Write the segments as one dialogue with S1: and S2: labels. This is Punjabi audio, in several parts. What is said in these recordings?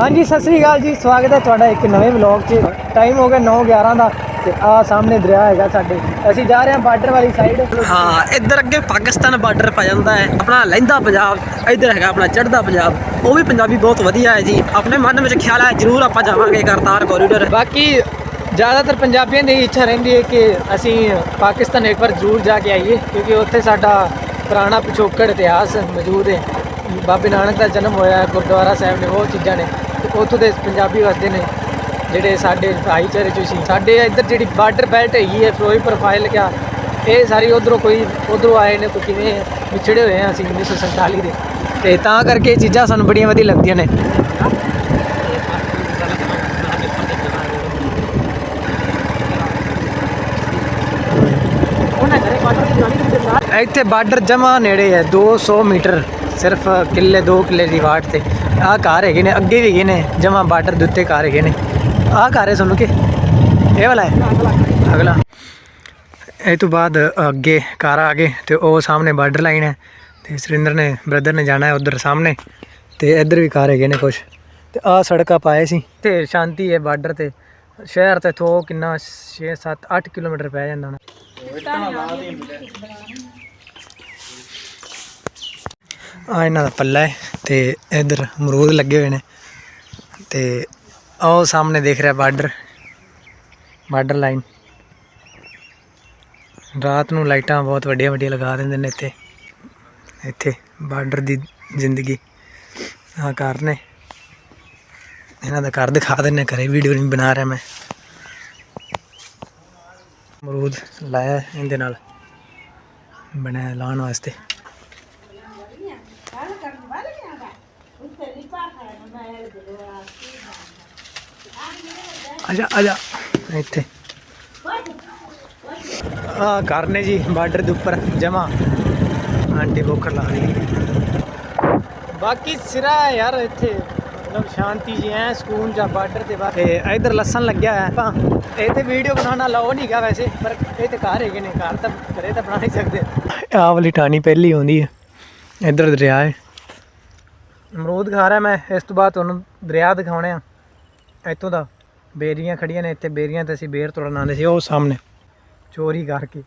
S1: ਹਾਂਜੀ ਸਤਿ ਸ੍ਰੀ ਅਕਾਲ ਜੀ। ਸਵਾਗਤ ਹੈ ਤੁਹਾਡਾ ਇੱਕ ਨਵੇਂ ਵਲੌਗ 'ਚ। ਟਾਈਮ ਹੋ ਗਿਆ 9:11 ਦਾ ਤੇ ਆ ਸਾਹਮਣੇ ਦਰਿਆ ਹੈਗਾ ਸਾਡੇ। ਅਸੀਂ ਜਾ ਰਹੇ ਹਾਂ ਬਾਰਡਰ ਵਾਲੀ ਸਾਈਡ
S2: ਹਾਂ ਇੱਧਰ ਅੱਗੇ ਪਾਕਿਸਤਾਨ ਬਾਰਡਰ ਪੈ ਜਾਂਦਾ ਹੈ। ਆਪਣਾ ਲਹਿੰਦਾ ਪੰਜਾਬ ਇੱਧਰ ਹੈਗਾ ਆਪਣਾ ਚੜ੍ਹਦਾ ਪੰਜਾਬ। ਉਹ ਵੀ ਪੰਜਾਬੀ ਬਹੁਤ ਵਧੀਆ ਹੈ ਜੀ। ਆਪਣੇ ਮਨ ਵਿੱਚ ਖਿਆਲ ਹੈ ਜ਼ਰੂਰ ਆਪਾਂ ਜਾਵਾਂਗੇ ਕਰਤਾਰ ਕੋਰੀਡੋਰ
S1: ਬਾਕੀ ਜ਼ਿਆਦਾਤਰ ਪੰਜਾਬੀਆਂ ਦੀ ਇੱਛਾ ਰਹਿੰਦੀ ਹੈ ਕਿ ਅਸੀਂ ਪਾਕਿਸਤਾਨ ਇੱਕ ਵਾਰ ਜ਼ਰੂਰ ਜਾ ਕੇ ਆਈਏ ਕਿਉਂਕਿ ਉੱਥੇ ਸਾਡਾ ਪੁਰਾਣਾ ਪਿਛੋਕੜ ਇਤਿਹਾਸ ਮੌਜੂਦ ਹੈ। ਬਾਬੇ ਨਾਨਕ ਦਾ ਜਨਮ ਹੋਇਆ ਹੈ, ਗੁਰਦੁਆਰਾ ਸਾਹਿਬ ਨੇ ਉਹ ਚੀਜ਼ਾਂ ਨੇ। ਤੇ ਉੱਥੋਂ ਦੇ ਪੰਜਾਬੀ ਵਸਦੇ ਨੇ ਜਿਹੜੇ ਸਾਡੇ ਭਾਈਚਾਰੇ ਚ ਸੀ। ਸਾਡੇ ਇੱਧਰ ਜਿਹੜੀ ਬਾਰਡਰ ਬੈਲਟ ਹੈਗੀ ਹੈ ਫਿਰੋਜ਼ਪੁਰ ਪ੍ਰੋਫਾਈਲ ਕਿਆ ਇਹ ਸਾਰੀ ਉਧਰੋਂ ਕੋਈ ਉਧਰੋਂ ਆਏ ਨੇ ਕੋਈ ਕਿਵੇਂ ਵਿਛੜੇ ਹੋਏ ਆ ਅਸੀਂ 1947 ਦੇ। ਤੇ ਤਾਂ ਕਰਕੇ ਇਹ ਚੀਜ਼ਾਂ ਸਾਨੂੰ ਬੜੀਆਂ ਵਧੀਆ ਲੱਗਦੀਆਂ ਨੇ। ਇੱਥੇ ਬਾਰਡਰ ਜਮਾ ਨੇੜੇ ਹੈ 200 ਮੀਟਰ, ਸਿਰਫ ਕਿੱਲੇ 2 ਕਿੱਲੇ ਦੀ ਵਾਟ ਤੇ। ਆਹ ਘਰ ਹੈਗੇ ਨੇ, ਅੱਗੇ ਵੀ ਹੈਗੇ ਨੇ ਜਮਾ ਬਾਰਡਰ ਦੇ ਉੱਤੇ ਘਰ ਹੈਗੇ ਨੇ। ਆਹ ਘਰ ਹੈ ਸੁਣ ਕੇ? ਇਹ ਵਾਲਾ ਹੈ? ਅਗਲਾ। ਇਹ ਤੋਂ ਬਾਅਦ ਅੱਗੇ ਘਰ ਆ ਗਏ ਤੇ ਉਹ ਸਾਹਮਣੇ ਬਾਰਡਰ ਲਾਈਨ ਹੈ ਤੇ ਸੁਰਿੰਦਰ ਨੇ, ਬ੍ਰਦਰ ਨੇ ਜਾਣਾ ਹੈ ਉਧਰ ਸਾਹਮਣੇ ਤੇ ਇੱਧਰ ਵੀ ਘਰ ਹੈਗੇ ਨੇ ਕੁਝ ਤੇ ਆਹ ਸੜਕਾਂ ਪਾਏ ਸੀ ਤੇ ਸ਼ਾਂਤੀ ਹੈ ਬਾਰਡਰ ਤੇ। ਸ਼ਹਿਰ ਤੇ ਥੋ ਕਿੰਨਾ 6 7 8 ਕਿਲੋਮੀਟਰ ਪੈ ਜਾਂਦਾ ਹੋਣਾ। ਆ ਇਹਨਾਂ ਦਾ ਪੱਲਾ ਹੈ ਤੇ ਇਧਰ ਅਮਰੂਦ ਲੱਗੇ ਹੋਏ ਨੇ ਤੇ ਆਹ ਸਾਹਮਣੇ ਦੇਖ ਰਿਹਾ ਬਾਰਡਰ ਬਾਰਡਰ ਲਾਈਨ। ਰਾਤ ਨੂੰ ਲਾਈਟਾਂ ਬਹੁਤ ਵੱਡੀਆਂ ਵੱਡੀਆਂ ਲਗਾ ਦਿੰਦੇ ਨੇ ਇੱਥੇ ਇੱਥੇ ਬਾਰਡਰ ਦੀ ਜ਼ਿੰਦਗੀ। ਆ ਘਰ ਨੇ। ਇਹਨਾਂ ਦਾ ਘਰ ਦਿਖਾ ਦਿੰਨੇ ਘਰੇ ਵੀਡੀਓ ਨਹੀਂ ਬਣਾ ਰਿਹਾ ਮੈਂ। ਅਮਰੂਦ ਲਾਇਆ ਇਹਦੇ ਨਾਲ ਬਣਾਇਆ ਲਾਉਣ ਵਾਸਤੇ। ਆਜਾ ਆਜਾ। ਇੱਥੇ। ਆ, ਘਰ ਨੇ ਜੀ, ਬਾਰਡਰ ਦੇ ਉੱਪਰ, ਜਮਾ। ਆਂਟੀ ਬੋਕਰ ਲਾ ਰਹੀ ਬਾਕੀ ਸਿਰਾ ਯਾਰ ਇੱਥੇ। ਮਤਲਬ ਸ਼ਾਂਤੀ ਜੀ ਐ, ਸਕੂਨ ਜਾਂ ਬਾਰਡਰ ਤੇ ਬਾਹਰ ਤੇ ਇਧਰ ਲਸਣ ਲੱਗਿਆ ਹੋਇਆ ਤਾਂ ਇੱਥੇ ਵੀਡੀਓ ਬਣਾਉਣਾ ਲਾਓ ਨਹੀਂ ਗਾ ਵੈਸੇ, ਪਰ ਇਹ ਤੇ ਘਰ ਹੈਗੇ ਨੇ, ਘਰ ਤਾਂ ਘਰੇ ਤਾਂ ਬਣਾ ਹੀ ਸਕਦੇ। ਆਹ ਵਾਲੀ ਟਾਣੀ ਪਹਿਲੀ ਆਉਂਦੀ ਹੈ। ਇਧਰ ਦਰਿਆ ਹੈ। ਅਮਰੂਦ ਖਾ ਰਿਹਾ ਮੈਂ, ਇਸ ਤੋਂ ਬਾਅਦ ਤੁਹਾਨੂੰ ਦਰਿਆ ਦਿਖਾਉਣੇ ਆ। ਇੱਥੋਂ ਦਾ ਬੇਰੀਆਂ ਖੜੀਆਂ ਨੇ, ਇੱਥੇ ਬੇਰੀਆਂ ਤੇ ਅਸੀਂ ਬੇਰ ਤੋੜਨ ਆਉਂਦੇ ਸੀ, ਉਹ ਸਾਹਮਣੇ। ਚੋਰੀ ਕਰਕੇ।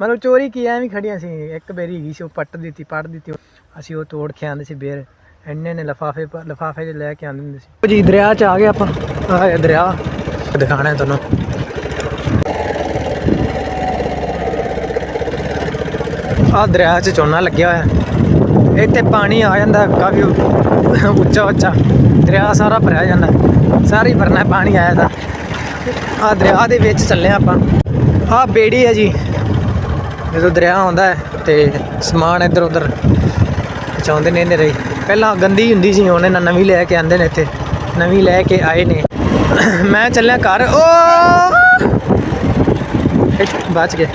S1: ਮਤਲਬ ਚੋਰੀ ਕੀ, ਐਵੇਂ ਖੜੀਆਂ ਸੀ। ਇੱਕ ਬੇਰੀ ਹੈਗੀ ਸੀ, ਉਹ ਪੱਟ ਦਿੱਤੀ ਪੱਟ ਦਿੱਤੀ। ਅਸੀਂ ਉਹ ਤੋੜ ਕੇ ਆਉਂਦੇ ਸੀ ਬੇਰ। ਇੰਨੇ ਨੇ ਲਫਾਫੇ ਲਫਾਫੇ 'ਚ ਲੈ ਕੇ ਆਉਂਦੇ ਹੁੰਦੇ ਸੀ। ਜੀ, ਦਰਿਆ 'ਚ ਆ ਗਏ ਆਪਾਂ। ਆਹ ਦਰਿਆ। ਦਿਖਾਣਾ ਤੁਹਾਨੂੰ। ਆਹ ਦਰਿਆ 'ਚ ਝੋਨਾ ਲੱਗਿਆ ਹੋਇਆ। ਇੱਥੇ ਪਾਣੀ ਆ ਜਾਂਦਾ ਕਾਫੀ ਉੱਚਾ ਉੱਚਾ, ਦਰਿਆ ਸਾਰਾ ਭਰਿਆ ਜਾਂਦਾ, ਸਾਰੀ ਭਰਨਾ ਪਾਣੀ ਆਇਆ ਦਾ ਆ ਦਰਿਆ ਦੇ ਵਿੱਚ ਚੱਲੇ ਆਪਾਂ। ਆ ਬੇੜੀ ਹੈ ਜੀ, ਜਦੋਂ ਦਰਿਆ ਆਉਂਦਾ ਹੈ ਤੇ ਸਮਾਨ ਇੱਧਰ ਉੱਧਰ ਪਹੁੰਚਾਉਂਦੇ ਨੇ ਇਹਨੇ ਰਹੀ। ਪਹਿਲਾਂ ਗੰਦੀ ਹੁੰਦੀ ਸੀ, ਹੁਣ ਇਹਨਾਂ ਨਵੀਂ ਲੈ ਕੇ ਆਂਦੇ ਨੇ ਇੱਥੇ, ਨਵੀਂ ਲੈ ਕੇ ਆਏ ਨੇ। ਮੈਂ ਚੱਲਿਆ ਘਰ। ਓ ਇੱਥੇ ਬਚ ਗਏ।